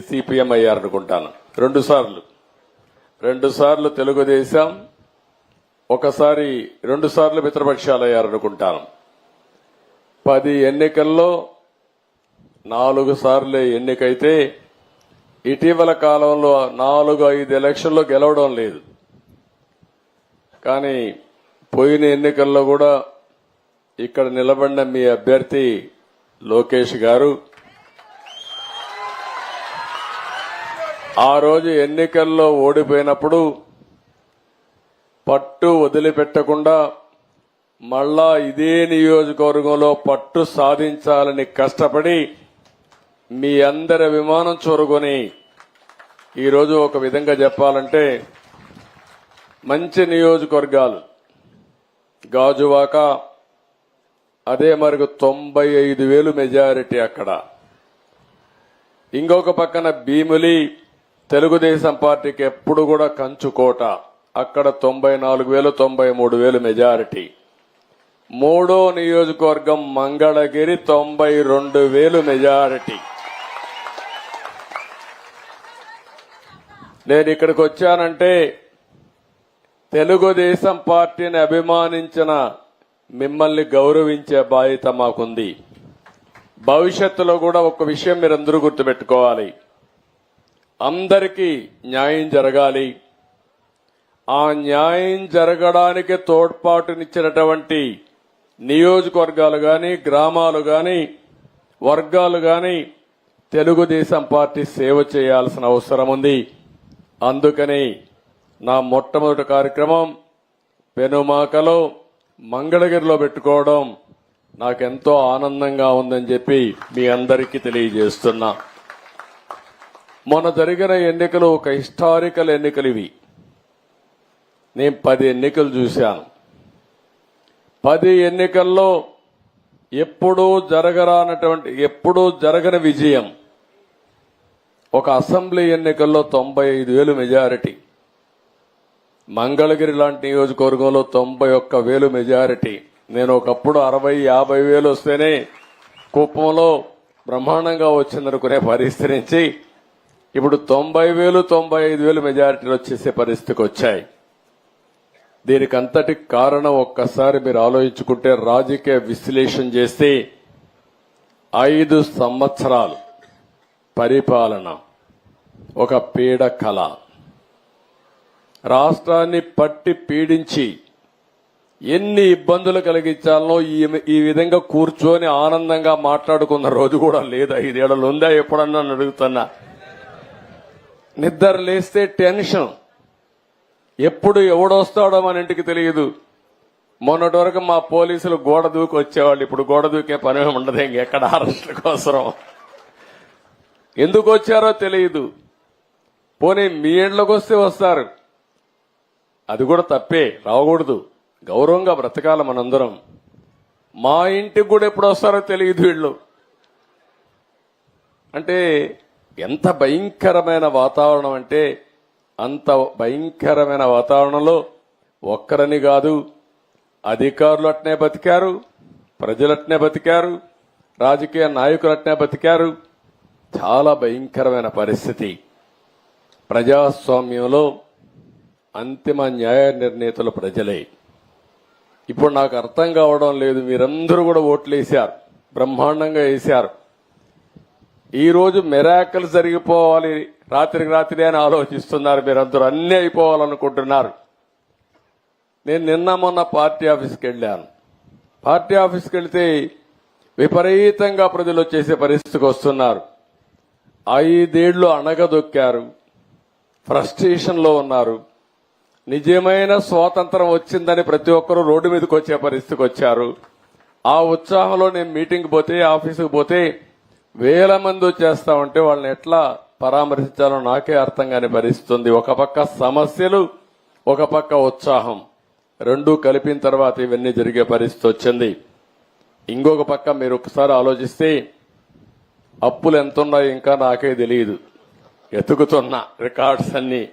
CPM అయ్యారనుకుంటాను రెండు సార్లు. రెండు సార్లు తెలుగుదేశం ఒకసారి రెండు సార్లు మిత్రపక్షాలు అయ్యారనుకుంటాను పది ఎన్నికల్లో నాలుగు సార్లు ఎన్నికైతే ఇటీవల కాలంలో నాలుగు ఐదు ఎలక్షన్లో గెలవడం లేదు. కానీ పోయిన ఎన్నికల్లో కూడా ఇక్కడ నిలబడిన మీ అభ్యర్థి లోకేష్ గారు ఆ రోజు ఎన్నికల్లో ఓడిపోయినప్పుడు పట్టు వదిలిపెట్టకుండా మళ్ళా ఇదే నియోజకవర్గంలో పట్టు సాధించాలని కష్టపడి మీ అందరి విమానం చూరుకొని ఈరోజు ఒక విధంగా చెప్పాలంటే మంచి నియోజకవర్గాలు. గాజువాక అదే మరికి తొంభై ఐదు వేలు మెజారిటీ అక్కడ. ఇంకొక పక్కన భీములి తెలుగుదేశం పార్టీకి ఎప్పుడు కూడా కంచుకోట అక్కడ తొంభై నాలుగు వేలు తొంభై మూడు వేలు మెజారిటీ. మూడో నియోజకవర్గం మంగళగిరి తొంభై రెండు వేలు మెజారిటీ. నేను ఇక్కడికి వచ్చానంటే తెలుగుదేశం పార్టీని అభిమానించిన మిమ్మల్ని గౌరవించే బాధ్యత మాకుంది. భవిష్యత్తులో కూడా ఒక విషయం మీరందరూ గుర్తుపెట్టుకోవాలి. అందరికీ న్యాయం జరగాలి. ఆ న్యాయం జరగడానికి తోడ్పాటునిచ్చినటువంటి నియోజకవర్గాలు కానీ గ్రామాలు కానీ వర్గాలు కానీ తెలుగుదేశం పార్టీ సేవ చేయాల్సిన అవసరం ఉంది. అందుకని నా మొట్టమొదటి కార్యక్రమం పెనుమాకలో మంగళగిరిలో పెట్టుకోవడం నాకెంతో ఆనందంగా ఉందని చెప్పి మీ అందరికీ తెలియజేస్తున్నా. మొన్న జరిగిన ఎన్నికలు ఒక హిస్టారికల్ ఎన్నికలు ఇవి. నేను పది ఎన్నికలు చూశాను. పది ఎన్నికల్లో ఎప్పుడూ జరగరానటువంటి ఎప్పుడూ జరగని విజయం ఒక అసెంబ్లీ ఎన్నికల్లో తొంభై ఐదు వేలు మెజారిటీ. మంగళగిరి లాంటి నియోజకవర్గంలో తొంభై ఒక్క వేలు మెజారిటీ. నేను ఒకప్పుడు అరవై యాభై వేలు వస్తేనే కుప్పంలో బ్రహ్మాండంగా వచ్చిందనుకునే పరిస్థితి నుంచి ఇప్పుడు తొంభై వేలు తొంభై ఐదు వేలు మెజారిటీలు వచ్చేసే పరిస్థితికి వచ్చాయి. దీనికి అంతటి కారణం ఒక్కసారి మీరు ఆలోచించుకుంటే రాజకీయ విశ్లేషణ చేస్తే ఐదు సంవత్సరాలు పరిపాలన ఒక పీడ కళ. రాష్ట్రాన్ని పట్టి పీడించి ఎన్ని ఇబ్బందులు కలిగించాలనో ఈ ఈ విధంగా కూర్చొని ఆనందంగా మాట్లాడుకున్న రోజు కూడా లేదు. ఐదేళ్ళలో ఉందా ఎప్పుడన్నా అడుగుతున్నా. నిద్ర లేస్తే టెన్షన్. ఎప్పుడు ఎవడొస్తాడో మన ఇంటికి తెలియదు. మొన్నటి వరకు మా పోలీసులు గోడ దూకి వచ్చేవాళ్ళు. ఇప్పుడు గోడ దూకే పని ఉండదు ఇంకెక్కడ అరెస్టుల కోసం ఎందుకు వచ్చారో తెలియదు. పోనీ మీ ఇండ్లకు వస్తే వస్తారు. అది కూడా తప్పే రావకూడదు గౌరవంగా బ్రతకాల మనందరం. మా ఇంటికి కూడా ఎప్పుడు వస్తారో తెలియదు వీళ్ళు. అంటే ఎంత భయంకరమైన వాతావరణం అంటే అంత భయంకరమైన వాతావరణంలో ఒక్కరని కాదు అధికారులు అట్నే బతికారు ప్రజలు అట్నే బతికారు రాజకీయ నాయకులు అట్నే బతికారు. చాలా భయంకరమైన పరిస్థితి. ప్రజాస్వామ్యంలో అంతిమ న్యాయ నిర్ణేతలు ప్రజలే. ఇప్పుడు నాకు అర్థం కావడం లేదు మీరందరూ కూడా ఓట్లు వేశారు బ్రహ్మాండంగా వేశారు. ఈ రోజు మెరాకల్ జరిగిపోవాలి రాత్రికి రాత్రి అని ఆలోచిస్తున్నారు మీరందరూ. అన్నీ అయిపోవాలనుకుంటున్నారు. నేను నిన్న మొన్న పార్టీ ఆఫీస్కి వెళ్ళాను. పార్టీ ఆఫీస్కి వెళ్తే విపరీతంగా ప్రజలు వచ్చేసే పరిస్థితికి వస్తున్నారు. ఐదేళ్ళు అణగదొక్కారు. ఫ్రస్ట్రేషన్లో ఉన్నారు. నిజమైన స్వాతంత్రం వచ్చిందని ప్రతి ఒక్కరూ రోడ్డు మీదకి వచ్చే పరిస్థితికి వచ్చారు. ఆ ఉత్సాహంలో నేను మీటింగ్ పోతే ఆఫీసుకు పోతే వేల మంది వచ్చేస్తా ఉంటే వాళ్ళని ఎట్లా పరామర్శించాలో నాకే అర్థం కాని పరిస్థితుంది. ఒక పక్క సమస్యలు ఒక పక్క ఉత్సాహం. రెండూ కలిపిన తర్వాత ఇవన్నీ జరిగే పరిస్థితి వచ్చింది. ఇంకొక పక్క మీరు ఒకసారి ఆలోచిస్తే అప్పులు ఎంతున్నాయో ఇంకా నాకే తెలియదు. ఎతుకుతున్నా రికార్డ్స్ అన్ని.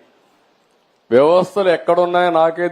వ్యవస్థలు ఎక్కడున్నాయో నాకే